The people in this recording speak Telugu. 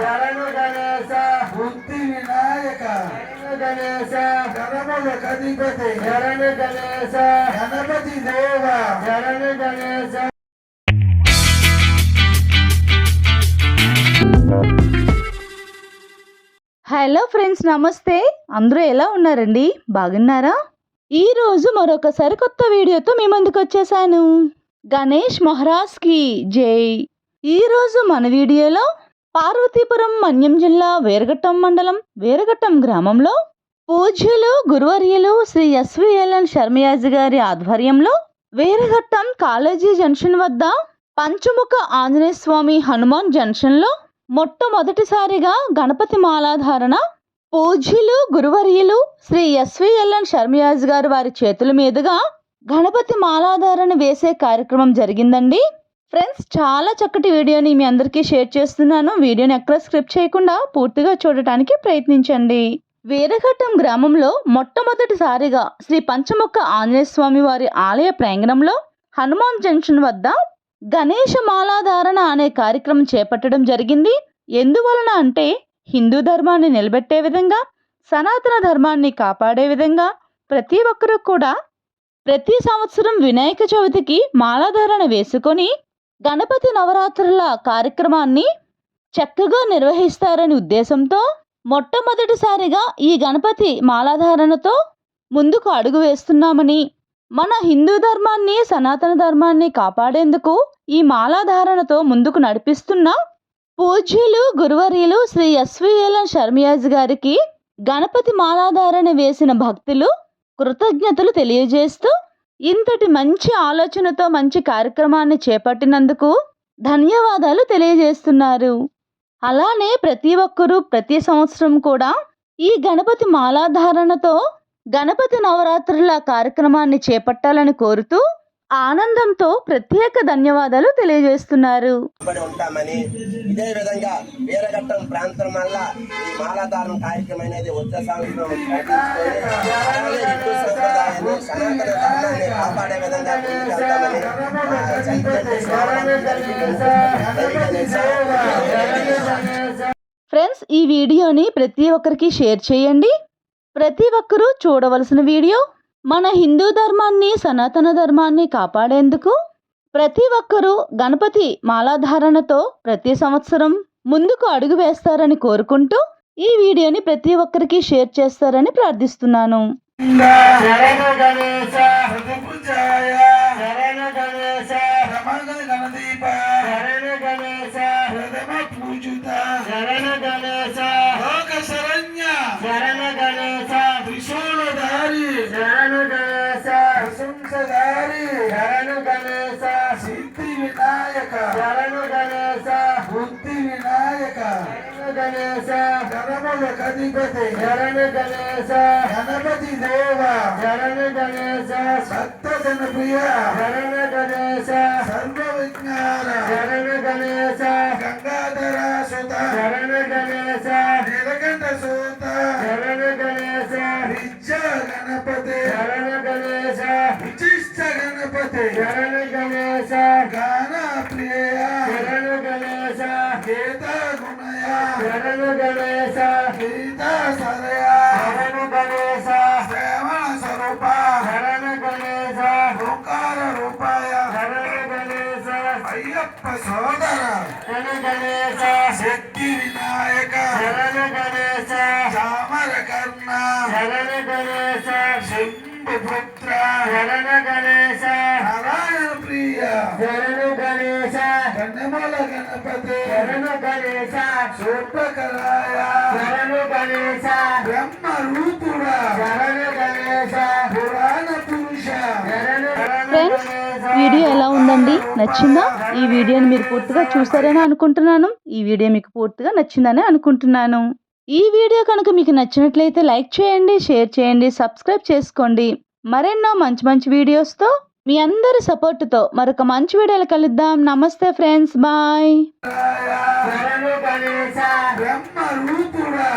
శరణు గణేశ బుద్ధి వినాయక గణేశ శరణు గణేశ గణపతి దేవ. శరణు గణేశ హలో ఫ్రెండ్స్ నమస్తే. అందరూ ఎలా ఉన్నారండి? బాగున్నారా? ఈ రోజు మరొక సరికొత్త వీడియోతో మీ ముందుకు వచ్చేసాను. గణేష్ మహారాజ్కి జై. ఈ రోజు మన వీడియోలో పార్వతీపురం మన్యం జిల్లా వేరగట్టం మండలం వేరగట్టం గ్రామంలో పూజ్యులు గురువర్యులు శ్రీ ఎస్విఎల్ఎన్ శర్మయాజి గారి ఆధ్వర్యంలో వేరగట్టం కాలేజీ జంక్షన్ వద్ద పంచముఖ ఆంజనేయ స్వామి హనుమాన్ జంక్షన్లో మొట్టమొదటిసారిగా గణపతి మాలాధారణ పూజ్యులు గురువర్యులు శ్రీ ఎస్విఎల్ఎన్ శర్మయాజి గారు వారి చేతుల మీదుగా గణపతి మాలాధారణ వేసే కార్యక్రమం జరిగిందండి. ఫ్రెండ్స్ చాలా చక్కటి వీడియోని మీ అందరికీ షేర్ చేస్తున్నాను. వీడియోని ఎక్కడ స్క్రిప్ట్ చేయకుండా పూర్తిగా చూడటానికి ప్రయత్నించండి. వీరఘట్టం గ్రామంలో మొట్టమొదటిసారిగా శ్రీ పంచముఖ ఆంజనేయ స్వామి వారి ఆలయ ప్రాంగణంలో హనుమాన్ జంక్షన్ వద్ద గణేష మాలాధారణ అనే కార్యక్రమం చేపట్టడం జరిగింది. ఎందువలన అంటే హిందూ ధర్మాన్ని నిలబెట్టే విధంగా సనాతన ధర్మాన్ని కాపాడే విధంగా ప్రతి ఒక్కరూ కూడా ప్రతి సంవత్సరం వినాయక చవితికి మాలాధారణ వేసుకొని గణపతి నవరాత్రుల కార్యక్రమాన్ని చక్కగా నిర్వహిస్తారని ఉద్దేశంతో మొట్టమొదటిసారిగా ఈ గణపతి మాలాధారణతో ముందుకు అడుగు వేస్తున్నామని మన హిందూ ధర్మాన్ని సనాతన ధర్మాన్ని కాపాడేందుకు ఈ మాలాధారణతో ముందుకు నడిపిస్తున్న పూజ్యులు గురువర్యులు శ్రీ ఎస్విఎల్ఎన్ శర్మియాజ్ గారికి గణపతి మాలాధారణ వేసిన భక్తులు కృతజ్ఞతలు తెలియజేస్తూ ఇంతటి మంచి ఆలోచనతో మంచి కార్యక్రమాన్ని చేపట్టినందుకు ధన్యవాదాలు తెలియజేస్తున్నారు. అలానే ప్రతి ఒక్కరూ ప్రతి సంవత్సరం కూడా ఈ గణపతి మాలాధారణతో గణపతి నవరాత్రుల కార్యక్రమాన్ని చేపట్టాలని కోరుతూ ఆనందంతో ప్రత్యేక ధన్యవాదాలు తెలియజేస్తున్నారు. ఉంటామని ఇదే విధంగా వీరఘట్టం ప్రాంతం వల్ల ఈ మాలాధారణ కార్యక్రమం అనేది వచ్చే సంవత్సరం కాపాడే విధంగా. ఫ్రెండ్స్ ఈ వీడియోని ప్రతి ఒక్కరికి షేర్ చేయండి ప్రతి ఒక్కరూ చూడవలసిన వీడియో మన హిందూ ధర్మాన్ని సనాతన ధర్మాన్ని కాపాడేందుకు ప్రతి ఒక్కరూ గణపతి మాలాధారణతో ప్రతి సంవత్సరం ముందుకు అడుగు వేస్తారని కోరుకుంటూ ఈ వీడియోని ప్రతి ఒక్కరికి షేర్ చేస్తారని ప్రార్థిస్తున్నాను వినాయక శరణు గణేశ. బుద్ధి వినాయక. శరణు గణేశ. గణములకు అధిపతి. శరణు గణేశ. గణపతి దేవ. శరణు గణేశ. భక్త జనప్రియ శరణు గణేశ. సర్వ విజ్ఞాన శరణు గణేశ. గంగాధర సుత. శరణు గణేశ. నీలకంఠ సూత. శరణు గణేశ. విద్య గణపతి. శరణు గణేశ. విశిష్ట గణపతి. శరణు శరణు గణేశ గీత సరయ శరణు గణేశ శ్రవణ స్వరూప శరణు గణేశ ఓంకార రూపాయ శరణు గణేశ అయ్యప్ప సోదర శరణు గణేశ శక్తి వినాయక శరణు గణేశ చామర కర్ణ శరణు గణేశ శంభు పుత్ర శరణు గణేశ శరణు గణేశ. బ్రహ్మ రూపుడా. శరణు గణేశ. పురాణ పురుష. ఫ్రెండ్స్ వీడియో ఎలా ఉందండి? నచ్చిందా? ఈ వీడియోని మీరు పూర్తిగా చూసారని అనుకుంటున్నాను. ఈ వీడియో మీకు పూర్తిగా నచ్చిందని అనుకుంటున్నాను. ఈ వీడియో కనుక మీకు నచ్చినట్లయితే లైక్ చేయండి షేర్ చేయండి సబ్స్క్రైబ్ చేసుకోండి. మరెన్నో మంచి మంచి వీడియోస్తో మీ అందరి సపోర్టుతో మరొక మంచి వీడియోలు కలుద్దాం. నమస్తే ఫ్రెండ్స్ బాయ్. బ్రహ్మ రూపుడా